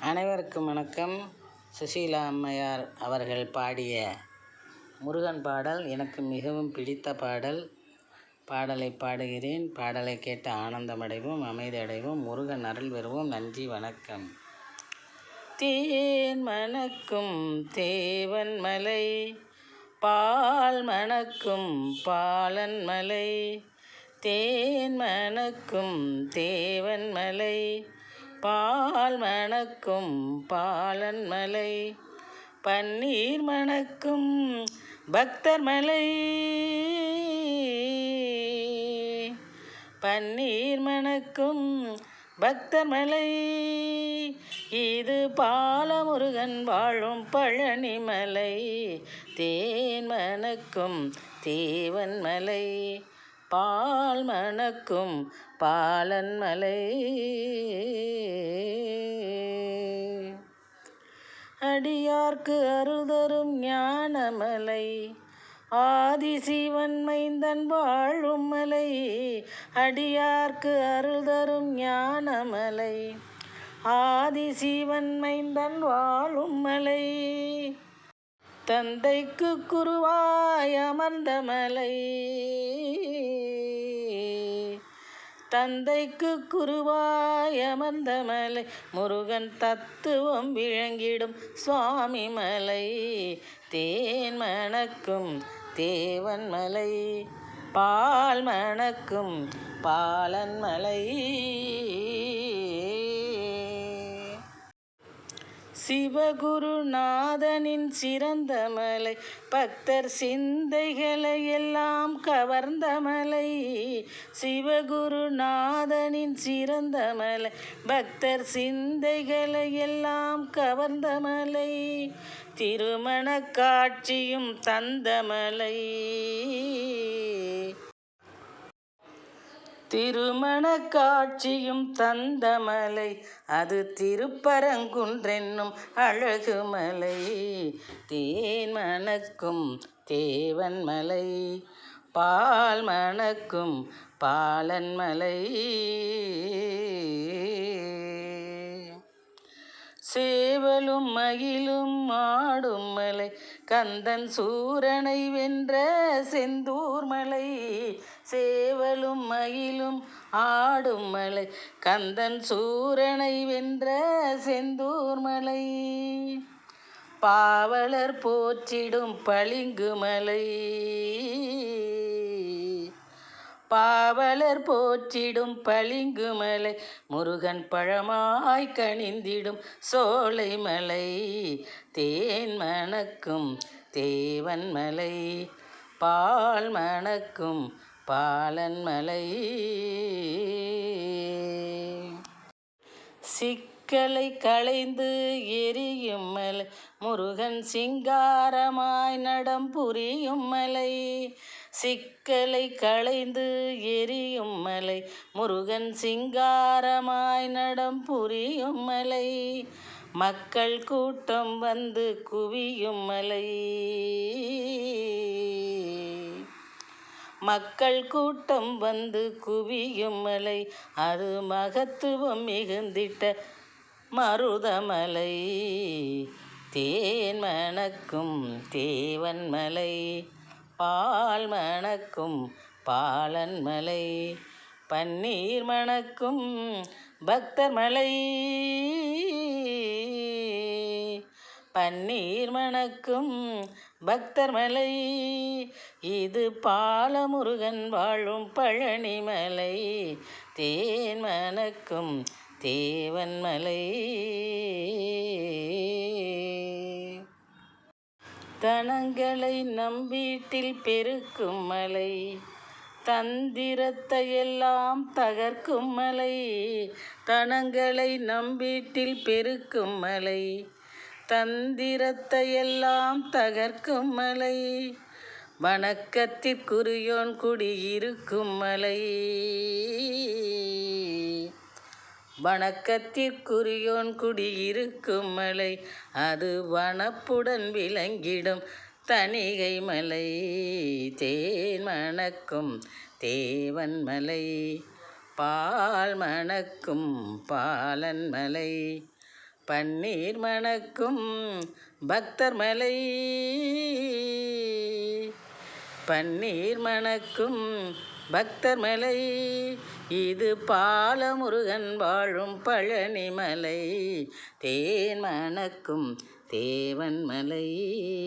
அனைவருக்கும் வணக்கம். சுசீலா அம்மையார் அவர்கள் பாடிய முருகன் பாடல் எனக்கு மிகவும் பிடித்த பாடல். பாடலை பாடுகிறேன். பாடலை கேட்டு ஆனந்தமடைவோம் அமைதியடைவோம். முருகன் அருள் பெறுவோம். நன்றி வணக்கம். தேன் மணக்கும் தேவன் மலை பால் மணக்கும் பாலன் மலை. தேன் மணக்கும் தேவன் மலை பால் மணக்கும் பாலன் மலை பன்னீர் மணக்கும் பக்தர் மலை பன்னீர் மணக்கும் பக்தர் மலை இது பாலமுருகன் வாழும் பழனி மலை தேன் மணக்கும் தேவன் மலை பால் மணக்கும் பாலன்மலை. அடியார்க்கு அருதரும் ஞானமலை. ஆதிசிவன் மைந்தன் வாழும் மலை. அடியார்க்கு அருள்தரும் ஞானமலை. ஆதிசிவன் மைந்தன் வாழும் மலை. தந்தைக்கு குருவாய் அமர்ந்த மலை. தந்தைக்கு குருவாய் அமர்ந்த மலை. முருகன் தத்துவம் விளங்கிடும் சுவாமி மலை. தேன் மணக்கும் தேவன் மலை. பால் மணக்கும் பாலன் மலை. சிவகுருநாதனின் சிறந்த மலை பக்தர் சிந்தைகளை எல்லாம் கவர்ந்த மலை. சிவகுருநாதனின் சிறந்த மலை பக்தர் சிந்தைகளை எல்லாம் கவர்ந்த மலை. திருமண காட்சியும் தந்த மலை. திருமண காட்சியும் தந்தமலை அது திருப்பரங்குன்றென்னும் அழகுமலை தேன் மணக்கும் தேவன் மலை பால் மணக்கும் பாலன் மலை. சேவலும் மகிழும் மாடும் மலை. கந்தன் சூரனை வென்ற செந்தூர் மலை. சேவலும் மயிலும் ஆடும் மலை. கந்தன் சூரனை வென்ற செந்தூர் மலை. பாவலர் போற்றிடும் பளிங்கு மலை. பாவலர் போற்றிடும் பளிங்கு மலை முருகன் பழமாய் கணிந்திடும் சோலை மலை தேன் மணக்கும் தேவன் மலை பால் மணக்கும் பாலன் மலை. சிக்கலை களைந்து எரியும் மலை முருகன் சிங்காரமாய் நடம் புரியும் மலை. சிக்கலை களைந்து எரியும் மலை. முருகன் சிங்காரமாய் நடம் புரியும் மலை. மக்கள் கூட்டம் வந்து குவியும் மலை. மக்கள் கூட்டம் வந்து குவியும் மலை. அது மகத்துவம் மிகுந்திட்ட மருதமலை. தேன் மணக்கும் தேவன் மலை பால் மணக்கும் பாலன் மலை பன்னீர் மணக்கும் பக்தர் மலை. பன்னீர் மணக்கும் பக்தர் மலை இது பாலமுருகன் வாழும் பழனி மலை தேன் மணக்கும் தேவன் மலை. தனங்களை நம்பீட்டில் பெருக்கும் மலை. தந்திரத்தை எல்லாம் தகர்க்கும் மலை. தனங்களை நம்பீட்டில் பெருக்கும் மலை. தந்திரத்தை எல்லாம் தகர்க்கும் மலை. வணக்கத்திற்குரியோன் குடியிருக்கும் மலை. வணக்கத்திற்குரியோன் குடியிருக்கும் மலை அது வனப்புடன் விளங்கிடும் தணிகை மலை. தேன் மணக்கும் தேவன் மலை பால் மணக்கும் பாலன் மலை. பன்னீர் மணக்கும் பக்தர் மலை பன்னீர் மணக்கும் பக்தர் மலை இது பாலமுருகன் வாழும் பழனிமலை. தேன் மணக்கும் தேவன் மலை